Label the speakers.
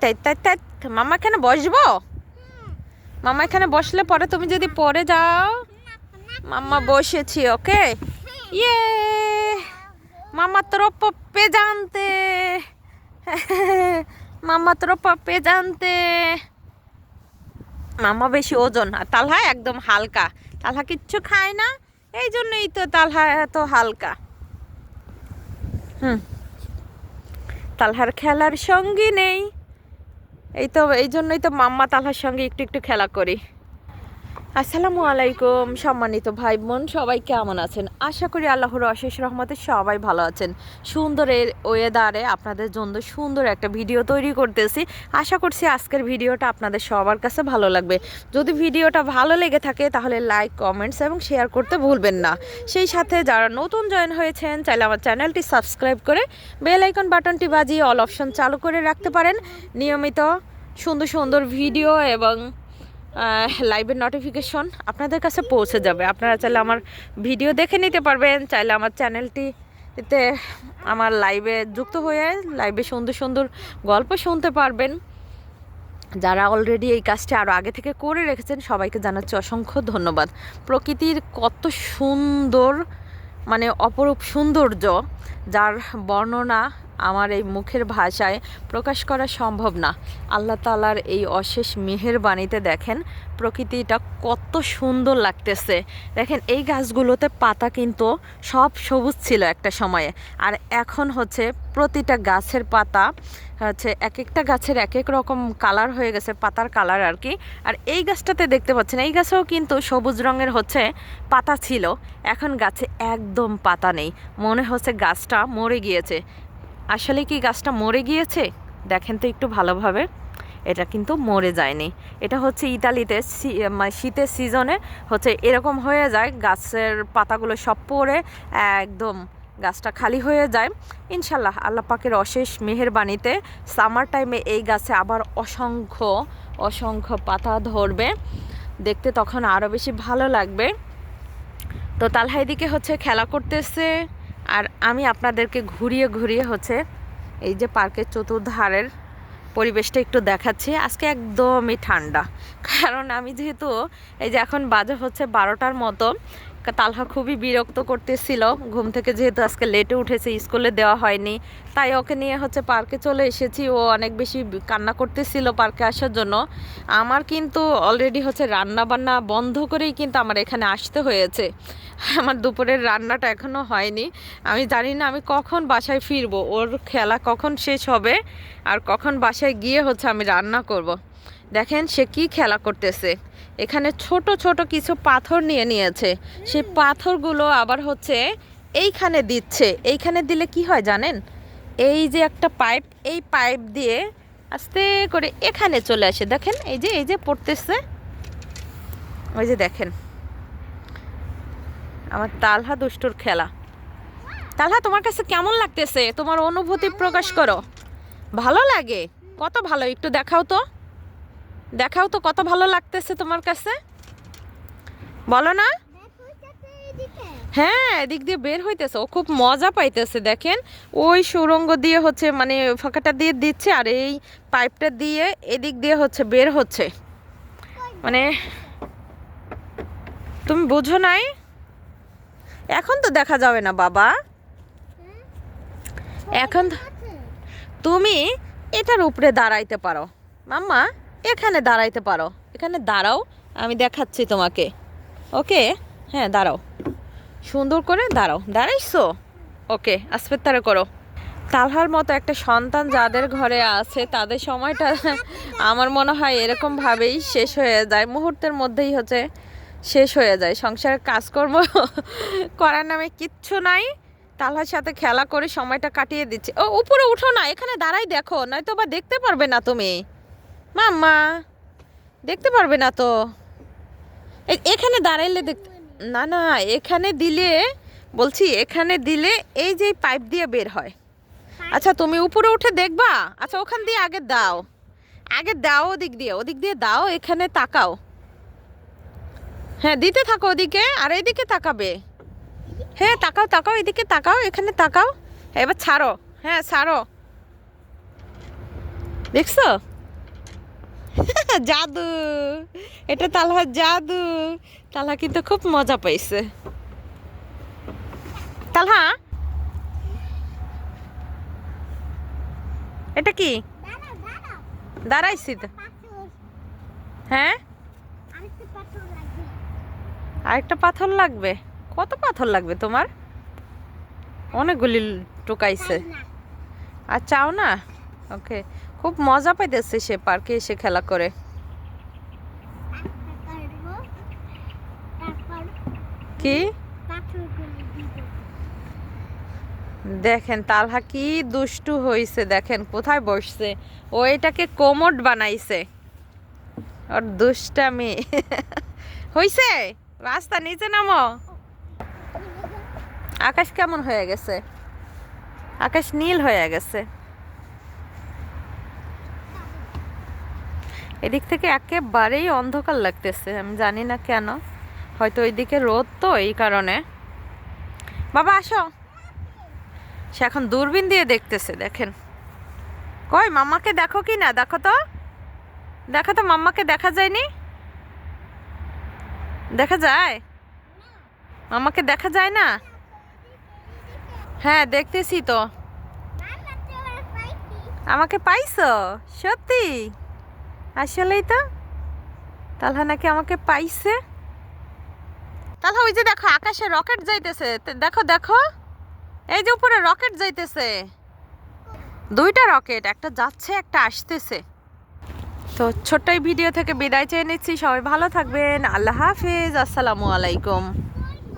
Speaker 1: তাই তাই তাই তাই। মামা এখানে বসবো? মামা এখানে বসলে পরে তুমি যদি পরে যাও মাম্মা বসেছি, ওকে? ইয়ে! মামা তোর পপ্পে জানতে মামা troppo জানতে মামা বেশি ওজন আর তালহা একদম হালকা। তালহা কিচ্ছু খায় না। এই জন্যই তো তালহা এত হালকা। হুম। তালহার খেলার সঙ্গী নেই। এই তো এই জন্যই তো মাম্মা তালহার সঙ্গে একটু একটু খেলা করি। আসসালামু আলাইকুম, সম্মানিত ভাই বোন, সবাই কেমন আছেন? আশা করি আল্লাহর অশেষ রহমতে সবাই ভালো আছেন। সুন্দরের ওয়েদারে আপনাদের জন্য সুন্দর একটা ভিডিও তৈরি করতেছি। আশা করছি আজকের ভিডিওটা আপনাদের সবার কাছে ভালো লাগবে। যদি ভিডিওটা ভালো লেগে থাকে তাহলে লাইক, কমেন্টস এবং শেয়ার করতে ভুলবেন না। সেই সাথে যারা নতুন জয়েন হয়েছেন, চাইলে আমার চ্যানেলটি সাবস্ক্রাইব করে বেল আইকন বাটনটি বাজিয়ে অল অপশন চালু করে রাখতে পারেন। নিয়মিত সুন্দর সুন্দর ভিডিও এবং লাইভের নোটিফিকেশন আপনাদের কাছে পৌঁছে যাবে। আপনারা চাইলে আমার ভিডিও দেখে নিতে পারবেন, চাইলে আমার চ্যানেলটি এতে আমার লাইভে যুক্ত হয়ে লাইভে সুন্দর সুন্দর গল্প শুনতে পারবেন। যারা অলরেডি এই কাজটি আরও আগে থেকে করে রেখেছেন, সবাইকে জানাচ্ছি অসংখ্য ধন্যবাদ। প্রকৃতির কত সুন্দর মানে অপরূপ সৌন্দর্য, যার বর্ণনা আমার এই মুখের ভাষায় প্রকাশ করা সম্ভব না। আল্লাহ তালার এই অশেষ মেহেরবাণীতে দেখেন প্রকৃতিটা কত সুন্দর লাগতেছে। দেখেন এই গাছগুলোতে পাতা কিন্তু সব সবুজ ছিল একটা সময়ে। আর এখন হচ্ছে প্রতিটা গাছের পাতা হচ্ছে এক একটা গাছের এক এক রকম কালার হয়ে গেছে পাতার কালার আর কি। আর এই গাছটাতে দেখতে পাচ্ছেন, এই গাছেও কিন্তু সবুজ রঙের হচ্ছে পাতা ছিল। এখন গাছে একদম পাতা নেই। মনে হচ্ছে গাছটা মরে গিয়েছে। আসলে কি গাছটা মরে গিয়েছে? দেখেন তো একটু ভালোভাবে। এটা কিন্তু মরে যায়নি। এটা হচ্ছে ইতালিতে মানে শীতের সিজনে হচ্ছে এরকম হয়ে যায়, গাছের পাতাগুলো সব পড়ে, একদম গাছটা খালি হয়ে যায়। ইনশাল্লাহ আল্লাহ পাকের অশেষ মেহেরবাণীতে সামার টাইমে এই গাছে আবার অসংখ্য অসংখ্য পাতা ধরবে। দেখতে তখন আরও বেশি ভালো লাগবে। তো তালহা এদিকে হচ্ছে খেলা করতেছে। আর আমি আপনাদেরকে ঘুরিয়ে ঘুরিয়ে হচ্ছে এই যে পার্কের চতুর্ধারের পরিবেশটা একটু দেখাচ্ছি। আজকে একদমই ঠান্ডা। কারণ আমি যেহেতু এই যে এখন বাজে হচ্ছে বারোটার মতো তালহা খুবই বিরক্ত করতেছিল। ঘুম থেকে যেহেতু আজকে লেটে উঠেছে, স্কুলে দেওয়া হয়নি। তাই ওকে নিয়ে হচ্ছে পার্কে চলে এসেছি। ও অনেক বেশি কান্না করতেছিল পার্কে আসার জন্য। আমার কিন্তু অলরেডি হচ্ছে রান্না বান্না বন্ধ করেই কিন্তু আমার এখানে আসতে হয়েছে। আমার দুপুরের রান্নাটা এখনও হয়নি। আমি জানি না আমি কখন বাসায় ফিরবো। ওর খেলা কখন শেষ হবে? আর কখন বাসায় গিয়ে হচ্ছে আমি রান্না করব। দেখেন সে কি খেলা করতেছে। এখানে ছোট ছোট কিছু পাথর নিয়ে নিয়েছে। সেই পাথরগুলো আবার হচ্ছে এইখানে দিচ্ছে। এইখানে দিলে কি হয় জানেন? এই যে একটা পাইপ এই পাইপ দিয়ে আস্তে করে এখানে চলে আসে। দেখেন এই যে এই যে পড়তেছে। ওই যে দেখেন। আমার তালহা দুষ্টুর খেলা। তালহা তোমার কাছে কেমন লাগতেছে? তোমার অনুভূতি প্রকাশ করো। ভালো লাগে? কত ভালো একটু দেখাও তো। দেখাও তো কত ভালো লাগতেছে তোমার কাছে। বলো না। হ্যাঁ এদিক দিয়ে বের হইতেছে। ও খুব মজা পাইতেছে, দেখেন। ওই সুরঙ্গ দিয়ে হচ্ছে মানে ফাঁকাটা দিয়ে দিচ্ছে আর এই পাইপটা দিয়ে এদিক দিয়ে হচ্ছে বের হচ্ছে। মানে তুমি বুঝো নাই? এখন তো দেখা যাবে না, বাবা। এখন তুমি এটার উপরে দাঁড়াইতে পারো। মাম্মা এখানে দাঁড়াইতে পারো। এখানে দাঁড়াও, আমি দেখাচ্ছি তোমাকে। ওকে? হ্যাঁ দাঁড়াও। সুন্দর করে দাঁড়াও। দাঁড়াইছো? ওকে আসপেত্তারে করো। তালহার মতো একটা সন্তান যাদের ঘরে আছে, তাদের সময়টা আমার মনে হয় এরকমভাবেই শেষ হয়ে যায়। মুহূর্তের মধ্যেই হচ্ছে শেষ হয়ে যায়। সংসারের কাজকর্ম করার নামে কিচ্ছু নাই। তালহার সাথে খেলা করে সময়টা কাটিয়ে দিচ্ছে। ও, উপরে উঠো না, এখানে দাঁড়াই দেখো নয়তো বা দেখতে পারবে না তুমি। মাম্মা, দেখতে পারবে না তো। এখানে দাঁড়াইলে দেখ না না, এখানে দিলে, বলছি এখানে দিলে এই যে পাইপ দিয়ে বের হয়। আচ্ছা তুমি উপরে উঠে দেখবা? আচ্ছা ওখান দিয়ে আগে দাও। আগে দাও ওদিক দিয়ে ওদিক দিয়ে দাও, এখানে তাকাও। হ্যাঁ দিতে থাকো ওদিকে, আর এদিকে তাকাবে। হ্যাঁ তাকাও তাকাও, এদিকে তাকাও, এখানে তাকাও। এবার ছাড়ো। হ্যাঁ ছাড়ো। দেখছ? জাদু। এটা তালহার জাদু। তালহা কিন্তু খুব মজা পাইছে। তালহা? এটা কি? দাঁড়াইছি তো। হ্যাঁ?
Speaker 2: আরেকটা পাথর লাগবে।
Speaker 1: কত পাথর লাগবে তোমার? অনেকগুলি টোকাইছে। আর চাও না? ওকে। খুব মজা পাইতেছে সে পার্কে এসে খেলা করে। কি? দেখেন, তালহা কি দুষ্টু হইছে, দেখেন কোথায় বসছে। ও এটাকে কোমোড বানাইছে। ওর দুষ্টামি। হইছে? রাস্তা নিচে নামো। আকাশ কেমন হয়ে গেছে? আকাশ নীল হয়ে গেছে। এদিক থেকে একেবারেই অন্ধকার লাগতেছে, আমি জানি না কেন। হয়তো ওইদিকে রোদ তো, এই কারণে। বাবা, আসো। সে এখন দূরবীন দিয়ে দেখতেছে, দেখেন। কই, মাম্মাকে দেখো কি না? দেখো তো। দেখো তো, মাম্মাকে দেখা যায়নি? দেখা যায়? মাম্মাকে দেখা যায় না? হ্যাঁ দেখতেছি তো। আমাকে পাইছো? সত্যি? আসলেই তো। তালহা নাকি আমাকে পাইছে? তালহা, ওই যে দেখো, আকাশে রকেট যাইতেছে। দেখো দেখো। এই যে উপরে রকেট যাইতেছে। দুইটা রকেট একটা যাচ্ছে, একটা আসতেছে। তো ছোট্ট ভিডিও থেকে বিদায় চেয়ে নিচ্ছি। সবাই ভালো থাকবেন। আল্লাহ হাফিজ। আসসালামু আলাইকুম।